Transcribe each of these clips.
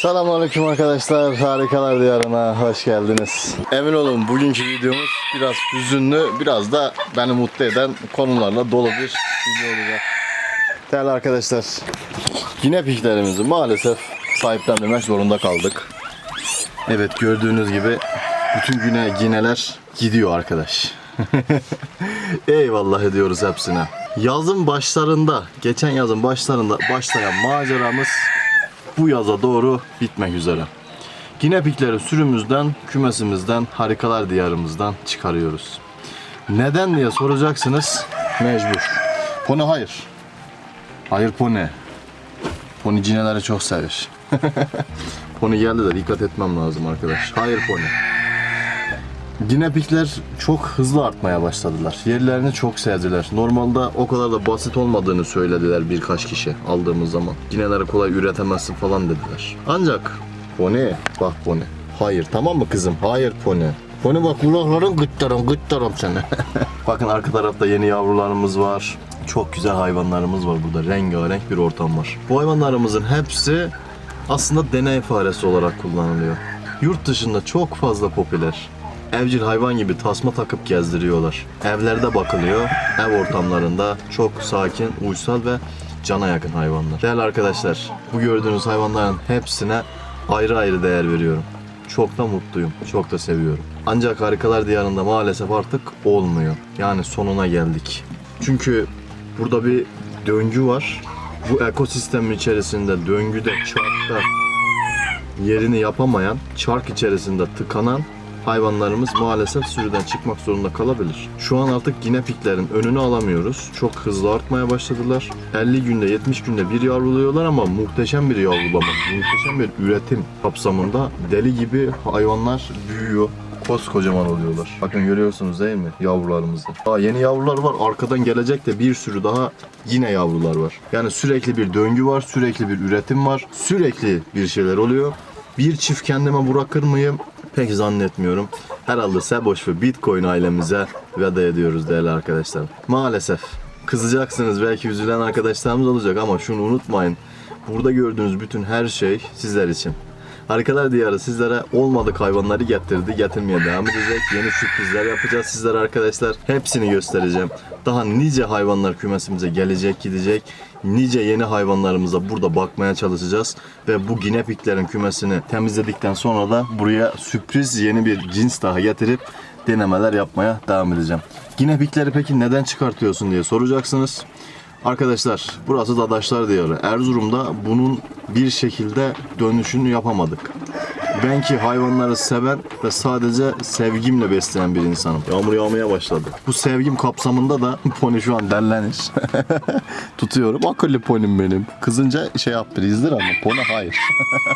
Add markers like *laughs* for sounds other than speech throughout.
Selamünaleyküm arkadaşlar. Harikalar diyarına hoş geldiniz. Emin olun bugünkü videomuz biraz hüzünlü, biraz da beni mutlu eden konularla dolu bir video olacak. Değerli arkadaşlar, yine piklerimizi maalesef sahiplendirmek zorunda kaldık. Evet gördüğünüz gibi bütün güne gineler gidiyor arkadaş. *laughs* Eyvallah ediyoruz hepsine. Yazın başlarında, geçen yazın başlarında başlayan maceramız bu yaza doğru bitmek üzere. Ginepikleri sürümüzden, kümesimizden, harikalar diyarımızdan çıkarıyoruz. Neden diye soracaksınız. Mecbur. Pony hayır. Hayır pony. Pony cineleri çok sever. *laughs* pony geldi de dikkat etmem lazım arkadaş. Hayır pony. Ginepikler çok hızlı artmaya başladılar. Yerlerini çok sevdiler. Normalde o kadar da basit olmadığını söylediler birkaç kişi aldığımız zaman. Gineleri kolay üretemezsin falan dediler. Ancak Pony, bak Pony. Hayır tamam mı kızım? Hayır Pony. Pony bak kulakların gıttarım gıttarım seni. *laughs* Bakın arka tarafta yeni yavrularımız var. Çok güzel hayvanlarımız var burada. Rengarenk bir ortam var. Bu hayvanlarımızın hepsi aslında deney faresi olarak kullanılıyor. Yurt dışında çok fazla popüler. Evcil hayvan gibi tasma takıp gezdiriyorlar. Evlerde bakılıyor. Ev ortamlarında çok sakin, uysal ve cana yakın hayvanlar. Değerli arkadaşlar, bu gördüğünüz hayvanların hepsine ayrı ayrı değer veriyorum. Çok da mutluyum, çok da seviyorum. Ancak Harikalar Diyarı'nda maalesef artık olmuyor. Yani sonuna geldik. Çünkü burada bir döngü var. Bu ekosistemin içerisinde döngüde, çarkta yerini yapamayan, çark içerisinde tıkanan hayvanlarımız maalesef sürüden çıkmak zorunda kalabilir. Şu an artık ginepiklerin önünü alamıyoruz. Çok hızlı artmaya başladılar. 50 günde 70 günde bir yavruluyorlar ama muhteşem bir yavrulama, muhteşem bir üretim kapsamında deli gibi hayvanlar büyüyor. Koskocaman oluyorlar. Bakın görüyorsunuz değil mi yavrularımızı? Daha yeni yavrular var. Arkadan gelecek de bir sürü daha yine yavrular var. Yani sürekli bir döngü var, sürekli bir üretim var. Sürekli bir şeyler oluyor. Bir çift kendime bırakır mıyım? Pek zannetmiyorum. Herhalde Seboş ve Bitcoin ailemize veda ediyoruz değerli arkadaşlar. Maalesef kızacaksınız belki üzülen arkadaşlarımız olacak ama şunu unutmayın. Burada gördüğünüz bütün her şey sizler için. Harikalar Diyarı sizlere olmadık hayvanları getirdi. Getirmeye devam edecek. Yeni sürprizler yapacağız sizlere arkadaşlar. Hepsini göstereceğim. Daha nice hayvanlar kümesimize gelecek, gidecek. Nice yeni hayvanlarımıza burada bakmaya çalışacağız. Ve bu ginepiklerin kümesini temizledikten sonra da buraya sürpriz yeni bir cins daha getirip denemeler yapmaya devam edeceğim. Ginepikleri peki neden çıkartıyorsun diye soracaksınız. Arkadaşlar burası Dadaşlar Diyarı. Erzurum'da bunun bir şekilde dönüşünü yapamadık. Ben ki hayvanları seven ve sadece sevgimle besleyen bir insanım. Yağmur yağmaya başladı. Bu sevgim kapsamında da pony şu an dellenir. *laughs* Tutuyorum. Akıllı ponim benim. Kızınca şey yaptır izdir ama pony hayır.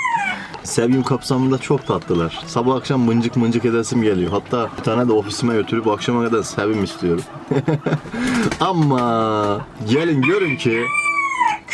*laughs* Sevgim kapsamında çok tatlılar. Sabah akşam mıncık mıncık edesim geliyor. Hatta bir tane de ofisime götürüp akşama kadar sevim istiyorum. *laughs* Ama gelin görün ki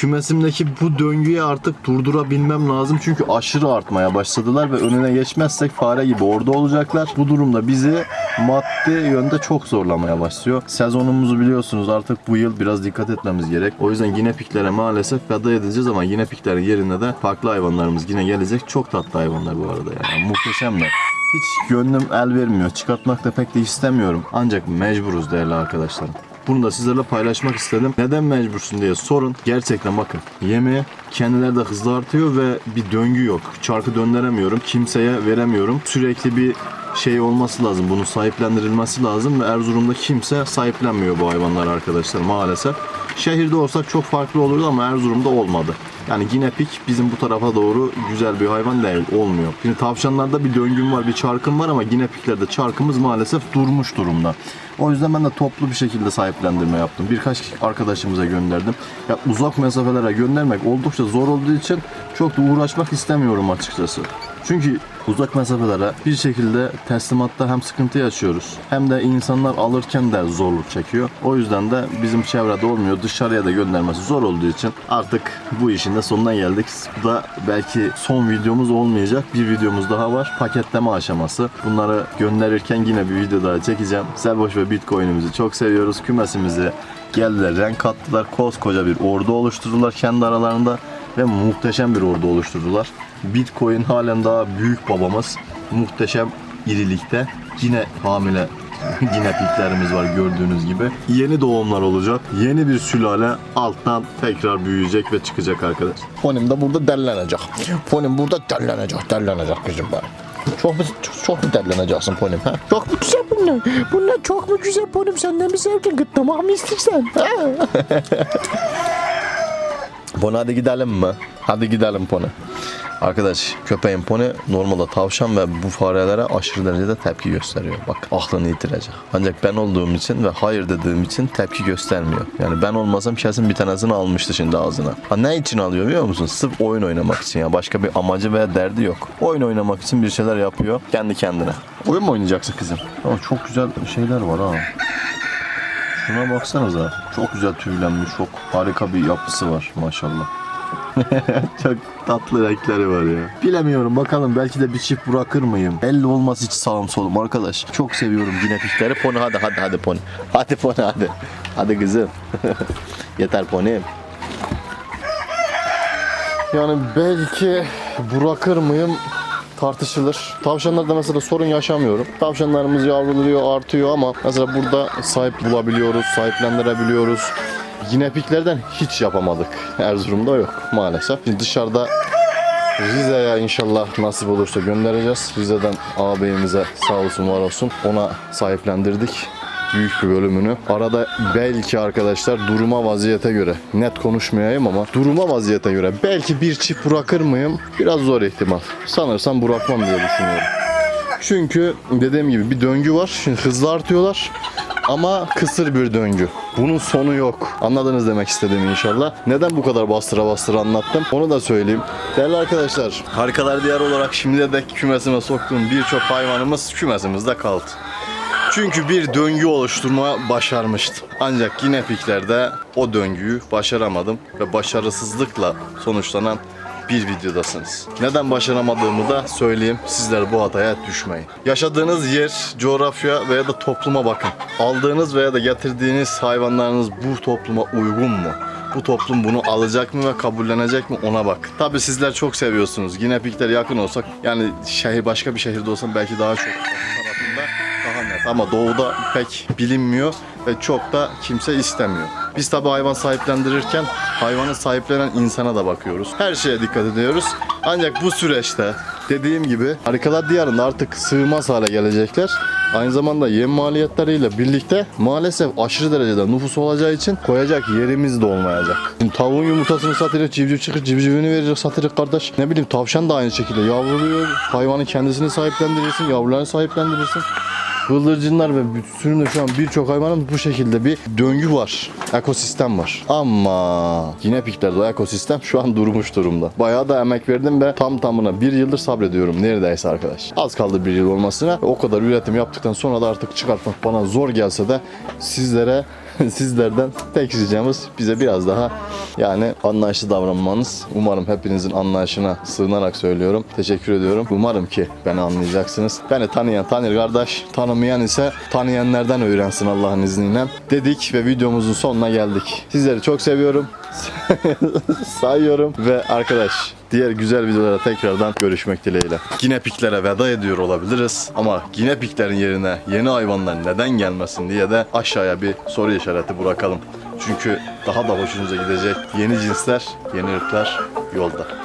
kümesimdeki bu döngüyü artık durdurabilmem lazım. Çünkü aşırı artmaya başladılar ve önüne geçmezsek fare gibi orada olacaklar. Bu durumda bizi maddi yönde çok zorlamaya başlıyor. Sezonumuzu biliyorsunuz artık bu yıl biraz dikkat etmemiz gerek. O yüzden yine piklere maalesef veda edeceğiz ama yine piklerin yerine de farklı hayvanlarımız yine gelecek. Çok tatlı hayvanlar bu arada yani muhteşemler. Hiç gönlüm el vermiyor. Çıkartmak da pek de istemiyorum. Ancak mecburuz değerli arkadaşlarım. Bunu da sizlerle paylaşmak istedim. Neden mecbursun diye sorun. Gerçekten bakın yemi kendileri de hızlı artıyor ve bir döngü yok. Çarkı döndüremiyorum. Kimseye veremiyorum. Sürekli bir şey olması lazım. Bunun sahiplendirilmesi lazım ve Erzurum'da kimse sahiplenmiyor bu hayvanları arkadaşlar maalesef. Şehirde olsak çok farklı olurdu ama Erzurum'da olmadı. Yani ginepik bizim bu tarafa doğru güzel bir hayvan değil, olmuyor. Şimdi tavşanlarda bir döngüm var, bir çarkım var ama ginepiklerde çarkımız maalesef durmuş durumda. O yüzden ben de toplu bir şekilde sahiplendirme yaptım. Birkaç arkadaşımıza gönderdim. Ya uzak mesafelere göndermek oldukça zor olduğu için çok da uğraşmak istemiyorum açıkçası. Çünkü uzak mesafelere bir şekilde teslimatta hem sıkıntı yaşıyoruz hem de insanlar alırken de zorluk çekiyor. O yüzden de bizim çevrede olmuyor. Dışarıya da göndermesi zor olduğu için artık bu işin de sonuna geldik. Bu da belki son videomuz olmayacak. Bir videomuz daha var. Paketleme aşaması. Bunları gönderirken yine bir video daha çekeceğim. Selboş ve Bitcoin'imizi çok seviyoruz. Kümesimizi geldiler, renk kattılar. Koskoca bir ordu oluşturdular kendi aralarında. Ve muhteşem bir ordu oluşturdular. Bitcoin halen daha büyük babamız. Muhteşem irilikte. Yine hamile *laughs* ginepiklerimiz var gördüğünüz gibi. Yeni doğumlar olacak. Yeni bir sülale alttan tekrar büyüyecek ve çıkacak arkadaş. Ponim de burada derlenecek. Ponim burada derlenecek, derlenecek kızım ben. Çok mu, çok, çok mu derleneceksin Ponim ha? Çok mu güzel bunlar? Bunlar çok mu güzel Ponim sen de mi sevdin? Gıtlamak mı istiyorsan? *laughs* Ha? Pony hadi gidelim mi? Hadi gidelim Pony. Arkadaş köpeğin Pony normalde tavşan ve bu farelere aşırı derecede tepki gösteriyor. Bak aklını yitirecek. Ancak ben olduğum için ve hayır dediğim için tepki göstermiyor. Yani ben olmasam kesin bir tanesini almıştı şimdi ağzına. Ha ne için alıyor biliyor musun? Sırf oyun oynamak için ya. Başka bir amacı veya derdi yok. Oyun oynamak için bir şeyler yapıyor kendi kendine. Oyun mu oynayacaksın kızım? Ama çok güzel şeyler var ha. Şuna baksanıza. Çok güzel tüylenmiş. Çok harika bir yapısı var maşallah. *laughs* çok tatlı renkleri var ya. Bilemiyorum bakalım belki de bir çift bırakır mıyım? Belli olmaz hiç sağım solum arkadaş. Çok seviyorum ginepikleri. Pony hadi hadi hadi pony. Hadi pony hadi. Hadi kızım. *laughs* Yeter pony. Yani belki bırakır mıyım tartışılır. Tavşanlarda mesela sorun yaşamıyorum. Tavşanlarımız yavruluyor, artıyor ama mesela burada sahip bulabiliyoruz, sahiplendirebiliyoruz. Ginepiklerden hiç yapamadık. Erzurum'da yok maalesef. Şimdi dışarıda Rize'ye inşallah nasip olursa göndereceğiz. Rize'den ağabeyimize sağ olsun var olsun ona sahiplendirdik büyük bir bölümünü. Arada belki arkadaşlar duruma vaziyete göre net konuşmayayım ama duruma vaziyete göre belki bir çift bırakır mıyım? Biraz zor ihtimal. Sanırsam bırakmam diye düşünüyorum. Çünkü dediğim gibi bir döngü var. Şimdi hızlı artıyorlar. Ama kısır bir döngü. Bunun sonu yok. Anladınız demek istediğimi inşallah. Neden bu kadar bastıra bastıra anlattım? Onu da söyleyeyim. Değerli arkadaşlar, Harikalar Diyarı olarak şimdiye dek kümesime soktuğum birçok hayvanımız kümesimizde kaldı. Çünkü bir döngü oluşturma başarmıştım. Ancak yine piklerde o döngüyü başaramadım ve başarısızlıkla sonuçlanan bir videodasınız. Neden başaramadığımı da söyleyeyim. Sizler bu hataya düşmeyin. Yaşadığınız yer, coğrafya veya da topluma bakın. Aldığınız veya da getirdiğiniz hayvanlarınız bu topluma uygun mu? Bu toplum bunu alacak mı ve kabullenecek mi ona bak. Tabi sizler çok seviyorsunuz. Yine pikler yakın olsak yani şehir başka bir şehirde olsam belki daha çok. Ama doğuda pek bilinmiyor ve çok da kimse istemiyor. Biz tabi hayvan sahiplendirirken hayvanı sahiplenen insana da bakıyoruz. Her şeye dikkat ediyoruz. Ancak bu süreçte dediğim gibi Harikalar Diyarı'nda artık sığmaz hale gelecekler. Aynı zamanda yem maliyetleriyle birlikte maalesef aşırı derecede nüfus olacağı için koyacak yerimiz de olmayacak. Şimdi tavuğun yumurtasını satırık, civciv çıkır, civcivini verecek satırık kardeş. Ne bileyim tavşan da aynı şekilde yavruluyor. Hayvanın kendisini sahiplendirirsin, yavrularını sahiplendirirsin. Bıldırcınlar ve sürümde şu an birçok hayvanın bu şekilde bir döngü var. Ekosistem var. Ama yine piklerde o ekosistem şu an durmuş durumda. Bayağı da emek verdim ve tam tamına bir yıldır sabrediyorum neredeyse arkadaş. Az kaldı bir yıl olmasına. O kadar üretim yaptıktan sonra da artık çıkartmak bana zor gelse de sizlere *laughs* sizlerden tek ricamız bize biraz daha yani anlayışlı davranmanız. Umarım hepinizin anlayışına sığınarak söylüyorum. Teşekkür ediyorum. Umarım ki beni anlayacaksınız. Beni tanıyan tanır kardeş. Tanımayan ise tanıyanlardan öğrensin Allah'ın izniyle. Dedik ve videomuzun sonuna geldik. Sizleri çok seviyorum. *laughs* sayıyorum ve arkadaş diğer güzel videolara tekrardan görüşmek dileğiyle. Ginepiklere veda ediyor olabiliriz ama ginepiklerin yerine yeni hayvanlar neden gelmesin diye de aşağıya bir soru işareti bırakalım. Çünkü daha da hoşunuza gidecek yeni cinsler, yeni ırklar yolda.